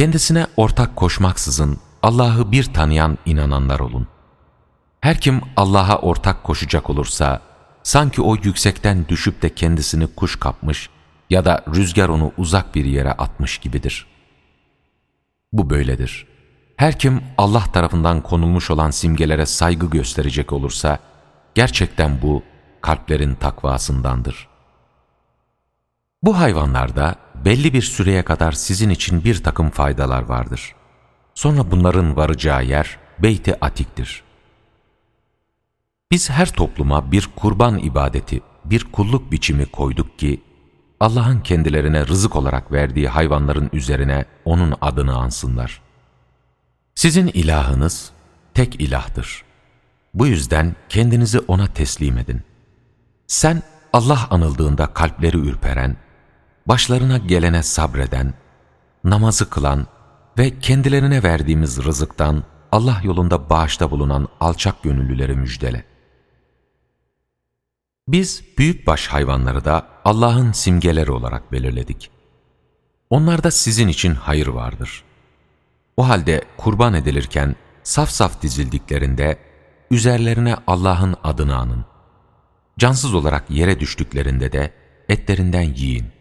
Kendisine ortak koşmaksızın Allah'ı bir tanıyan inananlar olun. Her kim Allah'a ortak koşacak olursa, sanki o yüksekten düşüp de kendisini kuş kapmış ya da rüzgar onu uzak bir yere atmış gibidir. Bu böyledir. Her kim Allah tarafından konulmuş olan simgelere saygı gösterecek olursa, gerçekten bu kalplerin takvasındandır. Bu hayvanlarda belli bir süreye kadar sizin için bir takım faydalar vardır. Sonra bunların varacağı yer Beyt-i Atik'tir. Biz her topluma bir kurban ibadeti, bir kulluk biçimi koyduk ki, Allah'ın kendilerine rızık olarak verdiği hayvanların üzerine O'nun adını ansınlar. Sizin ilahınız tek ilahtır. Bu yüzden kendinizi O'na teslim edin. Sen Allah anıldığında kalpleri ürperen, başlarına gelene sabreden, namazı kılan ve kendilerine verdiğimiz rızıktan Allah yolunda bağışta bulunan alçak gönüllüleri müjdele. Biz büyükbaş hayvanları da Allah'ın simgeleri olarak belirledik. Onlarda sizin için hayır vardır. O halde kurban edilirken saf saf dizildiklerinde üzerlerine Allah'ın adını anın. Cansız olarak yere düştüklerinde de etlerinden yiyin.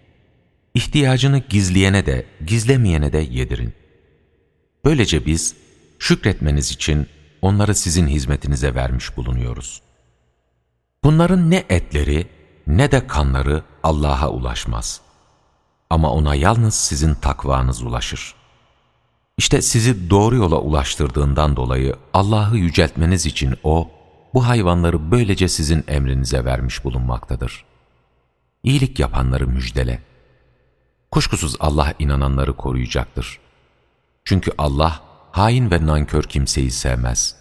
İhtiyacını gizleyene de gizlemeyene de yedirin. Böylece biz şükretmeniz için onları sizin hizmetinize vermiş bulunuyoruz. Bunların ne etleri ne de kanları Allah'a ulaşmaz. Ama ona yalnız sizin takvanız ulaşır. İşte sizi doğru yola ulaştırdığından dolayı Allah'ı yüceltmeniz için O, bu hayvanları böylece sizin emrinize vermiş bulunmaktadır. İyilik yapanları müjdele. Kuşkusuz Allah inananları koruyacaktır. Çünkü Allah hain ve nankör kimseyi sevmez.